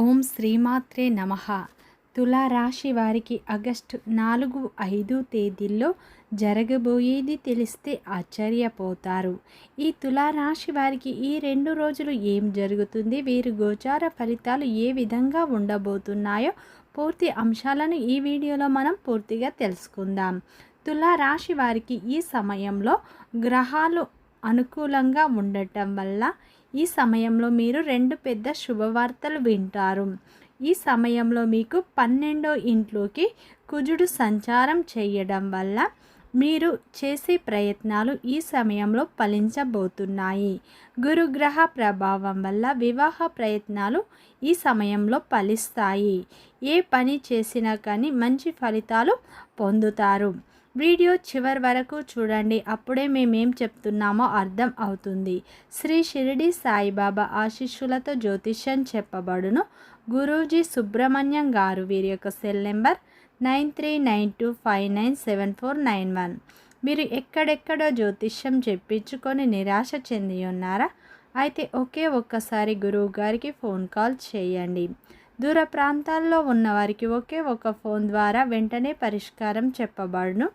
ఓం శ్రీమాత్రే నమ. తులారాశి వారికి ఆగస్టు నాలుగు ఐదు తేదీల్లో జరగబోయేది తెలిస్తే ఆశ్చర్యపోతారు. ఈ తులారాశి వారికి ఈ రెండు రోజులు ఏం జరుగుతుంది? వీరి గోచార ఫలితాలు ఏ విధంగా ఉండబోతున్నాయో పూర్తి అంశాలను ఈ వీడియోలో మనం పూర్తిగా తెలుసుకుందాం. తులారాశి వారికి ఈ సమయంలో గ్రహాలు అనుకూలంగా ఉండటం వల్ల ఈ సమయంలో మీరు రెండు పెద్ద శుభవార్తలు వింటారు. ఈ సమయంలో మీకు పన్నెండో ఇంట్లోకి కుజుడు సంచారం చేయడం వల్ల మీరు చేసే ప్రయత్నాలు ఈ సమయంలో ఫలించబోతున్నాయి. గురుగ్రహ ప్రభావం వల్ల వివాహ ప్రయత్నాలు ఈ సమయంలో ఫలిస్తాయి. ఏ పని చేసినా కానీ మంచి ఫలితాలు పొందుతారు. వీడియో చివరి వరకు చూడండి. అప్పుడే మేమేం చెప్తున్నామో అర్థం అవుతుంది. శ్రీ షిరిడి సాయిబాబా ఆశీస్సులతో జ్యోతిష్యం చెప్పబడును. గురూజీ సుబ్రహ్మణ్యం గారు వీరి యొక్క cell number nine three nine two five nine seven four nine one. మీరు ఎక్కడెక్కడో జ్యోతిష్యం చెప్పించుకొని నిరాశ చెంది ఉన్నారా? అయితే ఒకే ఒక్కసారి గురువు గారికి ఫోన్ కాల్ చేయండి. దూర ప్రాంతాల్లో ఉన్నవారికి ఒకే ఒక ఫోన్ ద్వారా వెంటనే పరిష్కారం చెప్పబడును.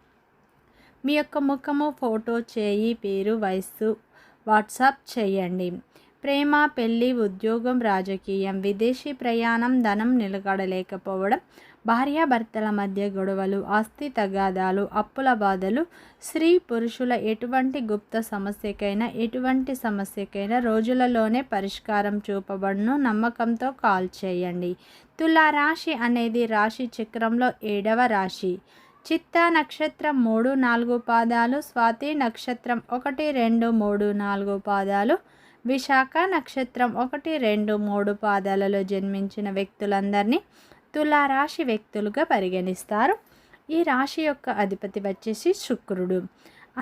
మీ యొక్క ముఖము ఫోటో చేయి పేరు వయస్సు వాట్సాప్ చేయండి. ప్రేమ పెళ్ళి ఉద్యోగం రాజకీయం విదేశీ ప్రయాణం ధనం నిలకడలేకపోవడం భార్యాభర్తల మధ్య గొడవలు ఆస్తి తగాదాలు అప్పుల బాధలు స్త్రీ పురుషుల ఎటువంటి గుప్త సమస్యకైనా ఎటువంటి సమస్యకైనా రోజులలోనే పరిష్కారం చూపబడును నమ్మకంతో కాల్ చేయండి. తులా రాశి అనేది రాశి చక్రంలో ఏడవ రాశి. చిత్త నక్షత్రం మూడు నాలుగు పాదాలు స్వాతి నక్షత్రం ఒకటి రెండు మూడు నాలుగు పాదాలు విశాఖ నక్షత్రం ఒకటి రెండు మూడు పాదాలలో జన్మించిన వ్యక్తులందరినీ తులారాశి వ్యక్తులుగా పరిగణిస్తారు. ఈ రాశి యొక్క అధిపతి వచ్చేసి శుక్రుడు.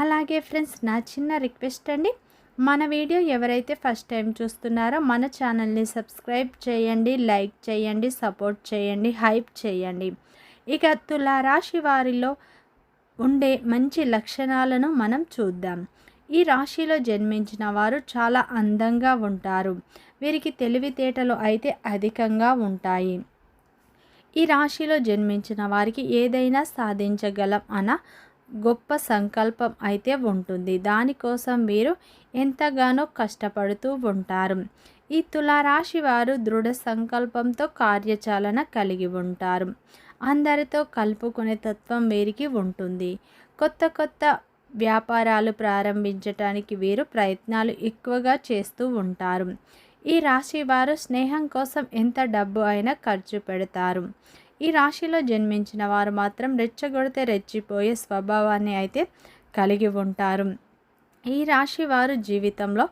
అలాగే ఫ్రెండ్స్ నా చిన్న రిక్వెస్ట్ అండి మన వీడియో ఎవరైతే ఫస్ట్ టైం చూస్తున్నారో మన ఛానల్ని సబ్స్క్రైబ్ చేయండి లైక్ చేయండి సపోర్ట్ చేయండి హైప్ చేయండి. ఇక తులారాశి వారిలో ఉండే మంచి లక్షణాలను మనం చూద్దాం. ఈ రాశిలో జన్మించిన వారు చాలా అందంగా ఉంటారు. వీరికి తెలివితేటలు అయితే అధికంగా ఉంటాయి. ఈ రాశిలో జన్మించిన వారికి ఏదైనా సాధించగలం అన్న గొప్ప సంకల్పం అయితే ఉంటుంది. దానికోసం వీరు ఎంతగానో కష్టపడుతూ ఉంటారు. ఈ తులారాశి వారు దృఢ సంకల్పంతో కార్యచాలన కలిగి ఉంటారు. అందరితో కలుపుకునే తత్వం వీరికి ఉంటుంది. కొత్త కొత్త వ్యాపారాలు ప్రారంభించటానికి వీరు ప్రయత్నాలు ఎక్కువగా చేస్తూ ఉంటారు. ఈ రాశి వారు స్నేహం కోసం ఎంత డబ్బు అయినా ఖర్చు పెడతారు. ఈ రాశిలో జన్మించిన వారు మాత్రం రెచ్చగొడితే రెచ్చిపోయే స్వభావాన్ని అయితే కలిగి ఉంటారు. ఈ రాశి వారు జీవితంలో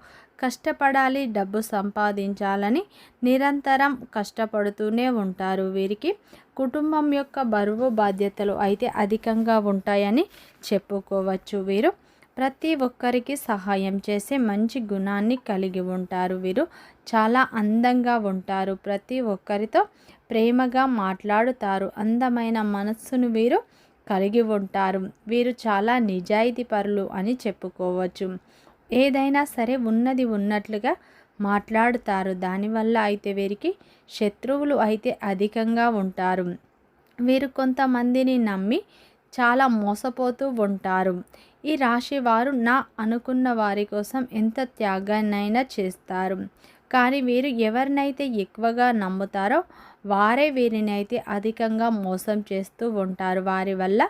కష్టపడాలి డబ్బు సంపాదించాలని నిరంతరం కష్టపడుతూనే ఉంటారు. వీరికి కుటుంబం యొక్క బరువు బాధ్యతలు అయితే అధికంగా ఉంటాయని చెప్పుకోవచ్చు. వీరు ప్రతి ఒక్కరికి సహాయం చేసే మంచి గుణాన్ని కలిగి ఉంటారు వీరు. చాలా అందంగా ఉంటారు. ప్రతి ఒక్కరితో ప్రేమగా మాట్లాడుతారు. అందమైన మనస్సును వీరు కలిగి ఉంటారు. వీరు చాలా నిజాయితీ పరులు అని చెప్పుకోవచ్చు. ఏదైనా సరే ఉన్నది ఉన్నట్లుగా మాట్లాడుతారు. దానివల్ల అయితే వీరికి శత్రువులు అయితే అధికంగా ఉంటారు. వీరు కొంతమందిని నమ్మి చాలా మోసపోతూ ఉంటారు. ఈ రాశి వారు నా అనుకున్న వారి కోసం ఎంత త్యాగాన్నైనా చేస్తారు. కానీ వీరు ఎవరినైతే ఎక్కువగా నమ్ముతారో వారే వీరిని అయితే అధికంగా మోసం చేస్తూ ఉంటారు. వారి వల్ల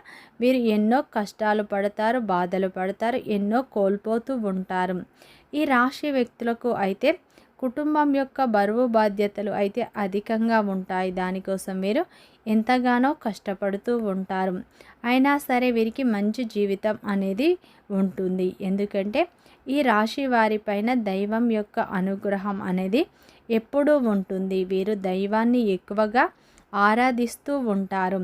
వీరు ఎన్నో కష్టాలు పడతారు బాధలు పడతారు ఎన్నో కోల్పోతూ ఉంటారు. ఈ రాశి వ్యక్తులకు అయితే కుటుంబం యొక్క బరువు బాధ్యతలు అయితే అధికంగా ఉంటాయి. దానికోసం వీరు ఎంతగానో కష్టపడుతూ ఉంటారు. అయినా సరే వీరికి మంచి జీవితం అనేది ఉంటుంది. ఎందుకంటే ఈ రాశి వారిపైన దైవం యొక్క అనుగ్రహం అనేది ఎప్పుడూ ఉంటుంది. వీరు దైవాన్ని ఎక్కువగా ఆరాధిస్తూ ఉంటారు.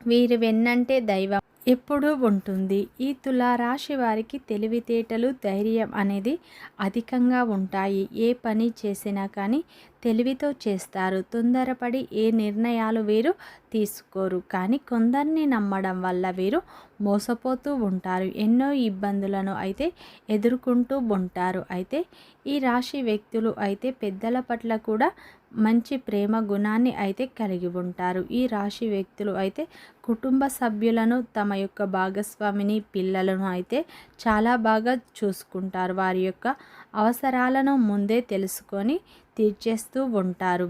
వీరు వెన్నంటే దైవం ఎప్పుడూ ఉంటుంది. ఈ తులారాశి వారికి తెలివితేటలు ధైర్యం అనేది అధికంగా ఉంటాయి. ఏ పని చేసినా కానీ తెలివితో చేస్తారు. తొందరపడి ఏ నిర్ణయాలు వీరు తీసుకోరు. కానీ కొందరిని నమ్మడం వల్ల వీరు మోసపోతూ ఉంటారు. ఎన్నో ఇబ్బందులను అయితే ఎదుర్కొంటూ ఉంటారు. అయితే ఈ రాశి వ్యక్తులు అయితే పెద్దల పట్ల కూడా మంచి ప్రేమ గుణాన్ని అయితే కలిగి ఉంటారు. ఈ రాశి వ్యక్తులు అయితే కుటుంబ సభ్యులను తమ యొక్క భాగస్వామిని పిల్లలను అయితే చాలా బాగా చూసుకుంటారు. వారి యొక్క అవసరాలను ముందే తెలుసుకొని తీర్చేస్తూ ఉంటారు.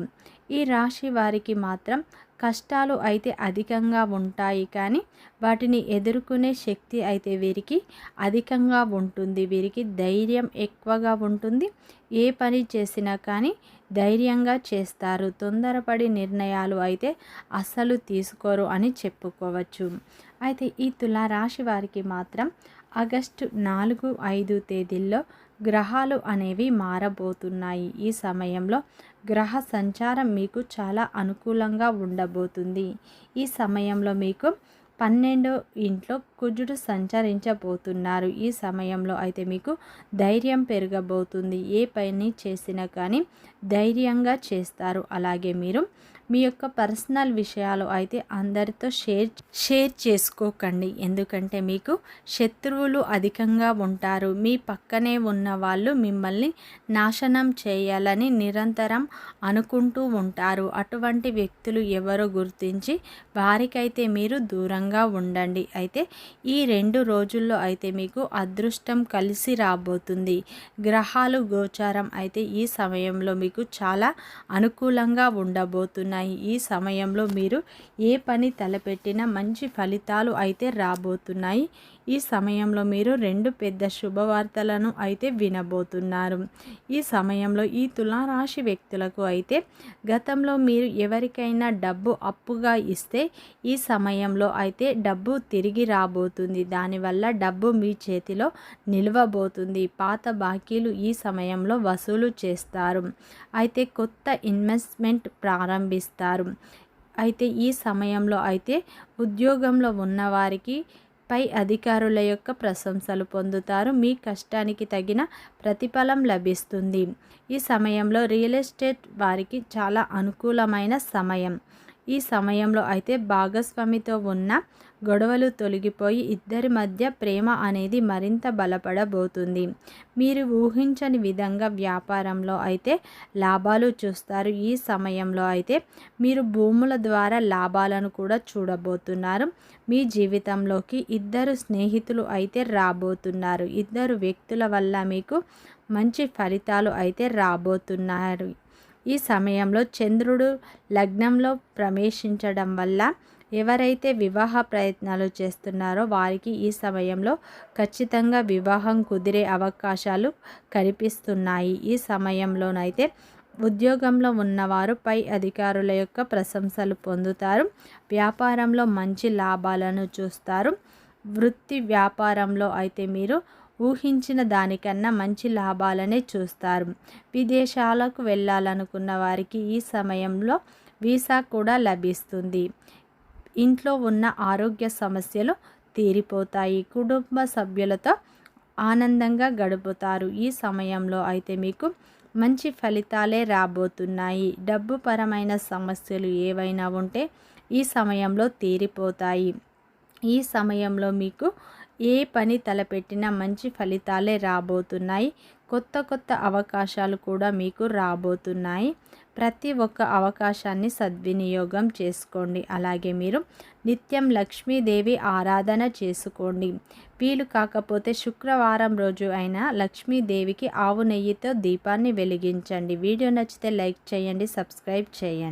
ఈ రాశి వారికి మాత్రం కష్టాలు అయితే అధికంగా ఉంటాయి కానీ వాటిని ఎదుర్కొనే శక్తి అయితే వీరికి అధికంగా ఉంటుంది. వీరికి ధైర్యం ఎక్కువగా ఉంటుంది. ఏ పని చేసినా కానీ ధైర్యంగా చేస్తారు. తొందరపడి నిర్ణయాలు అయితే అస్సలు తీసుకోరు అని చెప్పుకోవచ్చు. అయితే ఈ తులారాశి వారికి మాత్రం ఆగస్టు నాలుగు ఐదు తేదీల్లో గ్రహాలు అనేవి మారబోతున్నాయి. ఈ సమయంలో గ్రహ సంచారం మీకు చాలా అనుకూలంగా ఉండబోతుంది. ఈ సమయంలో మీకు పన్నెండో ఇంట్లో కుజుడు సంచరించబోతున్నారు. ఈ సమయంలో అయితే మీకు ధైర్యం పెరగబోతుంది. ఏ పని చేసినా కానీ ధైర్యంగా చేస్తారు. అలాగే మీరు మీ యొక్క పర్సనల్ విషయాలు అయితే అందరితో షేర్ షేర్ చేసుకోకండి. ఎందుకంటే మీకు శత్రువులు అధికంగా ఉంటారు. మీ పక్కనే ఉన్న వాళ్ళు మిమ్మల్ని నాశనం చేయాలని నిరంతరం అనుకుంటూ ఉంటారు. అటువంటి వ్యక్తులు ఎవరో గుర్తించి వారికైతే మీరు దూరంగా ఉండండి. అయితే ఈ రెండు రోజుల్లో అయితే మీకు అదృష్టం కలిసి రాబోతుంది. గ్రహాలు గోచారం అయితే ఈ సమయంలో మీకు చాలా అనుకూలంగా ఉండబోతున్నాయి. ఉన్నాయి. ఈ సమయంలో మీరు ఏ పని తలపెట్టినా మంచి ఫలితాలు అయితే రాబోతున్నాయి. ఈ సమయంలో మీరు రెండు పెద్ద శుభవార్తలను అయితే వినబోతున్నారు. ఈ సమయంలో ఈ తులారాశి వ్యక్తులకు అయితే గతంలో మీరు ఎవరికైనా డబ్బు అప్పుగా ఇస్తే ఈ సమయంలో అయితే డబ్బు తిరిగి రాబోతుంది. దానివల్ల డబ్బు మీ చేతిలో నిల్వబోతుంది. పాత బాకీలు ఈ సమయంలో వసూలు చేస్తారు. అయితే కొత్త ఇన్వెస్ట్మెంట్ ప్రారంభిస్తారు. అయితే ఈ సమయంలో అయితే ఉద్యోగంలో ఉన్నవారికి పై అధికారుల యొక్క ప్రశంసలు పొందుతారు. మీ కష్టానికి తగిన ప్రతిఫలం లభిస్తుంది. ఈ సమయంలో రియల్ ఎస్టేట్ వారికి చాలా అనుకూలమైన సమయం. ఈ సమయంలో అయితే భాగస్వామితో ఉన్న గొడవలు తొలగిపోయి ఇద్దరి మధ్య ప్రేమ అనేది మరింత బలపడబోతుంది. మీరు ఊహించని విధంగా వ్యాపారంలో అయితే లాభాలు చూస్తారు. ఈ సమయంలో అయితే మీరు భూముల ద్వారా లాభాలను కూడా చూడబోతున్నారు. మీ జీవితంలోకి ఇద్దరు స్నేహితులు అయితే రాబోతున్నారు. ఇద్దరు వ్యక్తుల వల్ల మీకు మంచి ఫలితాలు అయితే రాబోతున్నారు. ఈ సమయంలో చంద్రుడు లగ్నంలో ప్రవేశించడం వల్ల ఎవరైతే వివాహ ప్రయత్నాలు చేస్తున్నారో వారికి ఈ సమయంలో ఖచ్చితంగా వివాహం కుదిరే అవకాశాలు కనిపిస్తున్నాయి. ఈ సమయంలోనైతే ఉద్యోగంలో ఉన్నవారు పై అధికారుల యొక్క ప్రశంసలు పొందుతారు. వ్యాపారంలో మంచి లాభాలను చూస్తారు. వృత్తి వ్యాపారంలో అయితే మీరు ఊహించిన దానికన్నా మంచి లాభాలనే చూస్తారు. విదేశాలకు వెళ్ళాలనుకున్న వారికి ఈ సమయంలో వీసా కూడా లభిస్తుంది. ఇంట్లో ఉన్న ఆరోగ్య సమస్యలు తీరిపోతాయి. కుటుంబ సభ్యులతో ఆనందంగా గడుపుతారు. ఈ సమయంలో అయితే మీకు మంచి ఫలితాలే రాబోతున్నాయి. డబ్బు పరమైన సమస్యలు ఏవైనా ఉంటే ఈ సమయంలో తీరిపోతాయి. ఈ సమయంలో మీకు ఏ పని తలపెట్టినా మంచి ఫలితాలే రాబోతున్నాయి. కొత్త కొత్త అవకాశాలు కూడా మీకు రాబోతున్నాయి. ప్రతి ఒక్క అవకాశాన్ని సద్వినియోగం చేసుకోండి. అలాగే మీరు నిత్యం లక్ష్మీదేవి ఆరాధన చేసుకోండి. వీలు కాకపోతే శుక్రవారం రోజు అయినా లక్ష్మీదేవికి ఆవు నెయ్యితో దీపాన్ని వెలిగించండి. వీడియో నచ్చితే లైక్ చేయండి సబ్స్క్రైబ్ చేయండి.